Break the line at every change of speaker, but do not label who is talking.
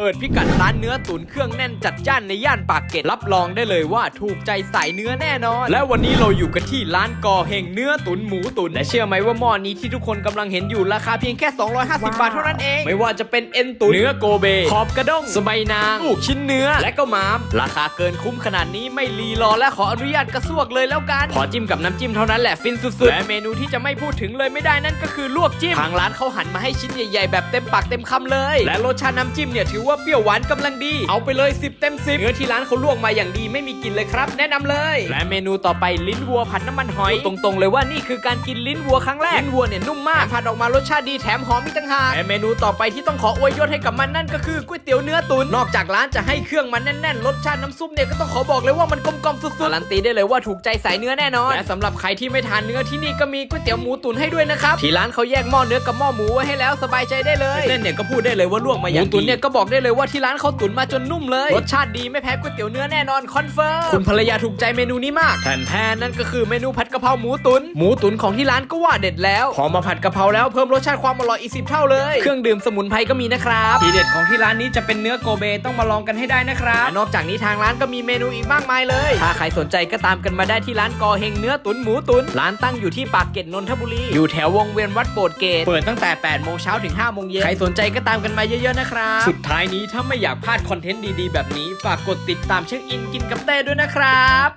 เปิดพิกัดร้านเนื้อตุ๋นเครื่องแน่นจัดจ้านในย่านปากเกร็ดรับรองได้เลยว่าถูกใจสายเนื้อแน่นอน และวันนี้เราอยู่กันที่ร้านกอเฮงเนื้อตุ๋นหมูตุ๋นและเชื่อไหมว่าหม้อนี้ที่ทุกคนกำลังเห็นอยู่ราคาเพียงแค่ 250 บาทเท่านั้นเอง ไม่ว่าจะเป็นเอ็นตุ๋นเนื้อโกเบ ขอบกระด้งสะใบายนางลูกชิ้นเนื้อ และก็ม้ามราคาเกินคุ้มขนาดนี้ไม่รีรอและขออนุญาตกระซวกเลยแล้วกันขอจิ้มกับน้ำจิ้มเท่านั้นแหละฟินสุดๆและเมนูที่จะไม่พูดถึงเลยไม่ได้นั่นก็คือลวกจิ้มทางร้านเขาหันมาให้ชิ้นใหญ่ ๆ แบบเต็มปากเต็มคำเลย และรสชาติน้ำจิ้มเนี่ยถือว่าเปรี้ยวหวานกำลังดี เอาไปเลย 10 เต็ม 10 เนื้อที่ร้านเขาลวกมาอย่างดีไม่มีกลิ่นเลยครับ แนะนำเลย และเมนูต่อไปลิ้นวัวผัดน้ำมันหอยพูดตรงๆเลยว่านี่คือการกินลิ้นวัวครั้งแรกลิ้นวัวเนี่ยนุ่มมากผัดออกมารสชาติดีแถมหอมอีกต่างหากและเมนูต่อไปที่ต้องขออวยยศให้กับมันนั่นก็คือก๋วยเตี๋ยวเนื้อตุ๋นนอกจากร้านจะให้เครื่องมันแน่นๆรสชาติน้ำซุปเนี่ยก็ต้องขอบอกเลยว่ามันกลมกล่อมสุดๆการันตีได้เลยว่าถูกใจสายเนื้อแน่นอนและสำหรับใครที่ไม่ทานเนื้อที่นี่ก็มีก๋วยเตี๋ยวหมูตุ๋นให้ด้วยนะครับที่ร้านเขาแยกหม้อเนื้อกับหม้อหมูไว้ให้แล้วสบายใจได้เลยเส้นเนี่ยก็พูดได้เลยว่าลวกมาอย่างดีหมูตุ๋นเนี่ยก็บอกได้เลยว่าที่ร้านเขาตุ๋นมาจนนุ่มเลย รสชาติดีไม่แพ้ก๋วยเตี๋ยวเนื้อแน่นอนคอนเฟิร์มคุณภรรยาถูกใจเมนูนี้มากแทนแทนนั่นก็คือเมนูผัดกะเพราหมูตุ๋นหมูตุ๋นของที่ร้านก็ว่าเด็ดแล้วพอมาผัดกะเพราแล้วเพิ่มรสชาติความอร่อยอีกสิบเท่าเลยเครื่องดื่มสมุนไพรก็มีนะครับทีเด็ดของที่ร้านนี้จะเป็นเนื้อโกเบต้องมาลองกันให้ได้นะครับและนอกจากนี้ทางร้านก็มีเมนูอีกมากมายเลย ถ้าใครสนใจก็ตามกันมาได้ที่ร้านกอเฮงเนื้อตุ๋นหมูตุ๋นร้านตั้งอยู่ที่ปากเกร็ดนนทบุรีอยู่แถววงเวียนวัดโบสถ์เกตเปิดตั้งแต่8โมงเช้าถึง5โมงเย็นใครสนใจก็ตามกันมาเยอะๆนะครับสุดท้ายนี้ถ้าไม่อยากพลาดคอนเทนต์ดีๆ แบบนี้ ฝากกดติดตามเช็คอินกินกับเต้ด้วยนะครับ